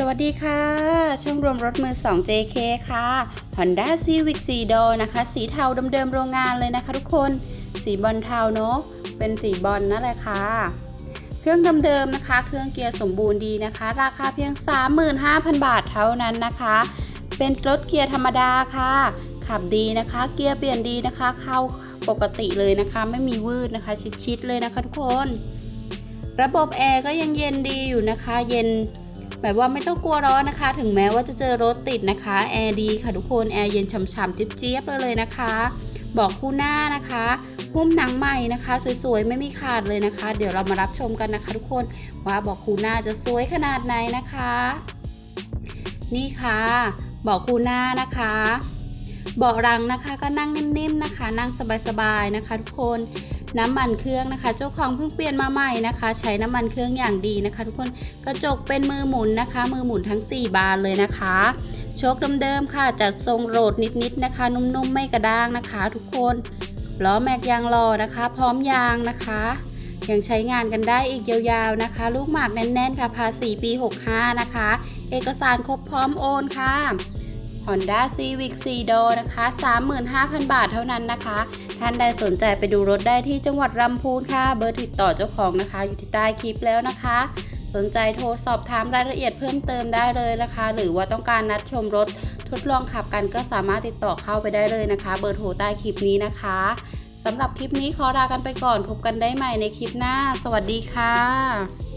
สวัสดีค่ะช่องรวมรถมือ 2 JK ค่ะ Honda Civic 4 Door นะคะ สีเทาเดิมๆโรงงานเลยนะคะทุกคน สีบอลเทาเนาะ เป็นสีบอลนั่นแหละค่ะ เครื่องเดิมๆนะคะ เครื่องเกียร์สมบูรณ์ดีนะคะ ราคาเพียง 35,000 บาทเท่านั้นนะคะ เป็นรถเกียร์ธรรมดาค่ะ ขับดีนะคะ เกียร์เปลี่ยนดีนะคะ เข้าปกติเลยนะคะ ไม่มีวืดนะคะ ชิดๆเลยนะคะทุกคน ระบบแอร์ก็ยังเย็นดีอยู่นะคะ เย็น แบบว่าไม่ต้องกลัวร้อนนะคะ ถึงแม้ว่าจะเจอรถติดนะคะแอร์ดีค่ะทุกคนแอร์เย็นฉ่ำๆเจี๊ยบๆเลยนะคะ บอกคู่หน้านะคะหุ้มหนังใหม่นะคะ สวยๆ ไม่มีขาดเลยนะคะ เดี๋ยวเรามารับชมกันนะคะ ทุกคนว่าบอกคู่หน้าจะสวยขนาดไหนนะคะ นี่ค่ะบอกคู่หน้านะคะเบาะหลังนะคะก็นั่งนิ่มๆนะคะ นั่งสบายๆนะคะ ทุกคน น้ำมันเครื่องนะคะ เจ้าของเพิ่งเปลี่ยนมาใหม่นะคะ ใช้น้ำมันเครื่องอย่างดีนะคะ ทุกคนกระจกเป็นมือหมุนนะคะ มือหมุนทั้ง 4 บานเลยนะคะโชคเดิมๆค่ะจัดทรงโรดนิดๆนะคะ นุ่มๆไม่กระด้างนะคะ ทุกคนล้อแม็กยางรอนะคะ พร้อมยางนะคะยังใช้งานกันได้อีกยาวๆนะคะ ลูกหมากแน่นๆค่ะภาษีปี 65 นะคะ เอกสารครบพร้อมโอนค่ะ Honda Civic 4 Door นะคะ 35,000 บาทเท่านั้นนะคะ ท่านใดสนใจไปดูรถได้ที่จังหวัดลำพูนค่ะ เบอร์ติดต่อเจ้าของนะคะ อยู่ที่ใต้คลิปแล้วนะคะ สนใจโทรสอบถามรายละเอียดเพิ่มเติมได้เลยนะคะ หรือว่าต้องการนัดชมรถทดลองขับกันก็สามารถติดต่อเข้าไปได้เลยนะคะ เบอร์โทรใต้คลิปนี้นะคะสำหรับคลิปนี้ขอลากันไปก่อนพบกันได้ใหม่ในคลิปหน้า สวัสดีค่ะ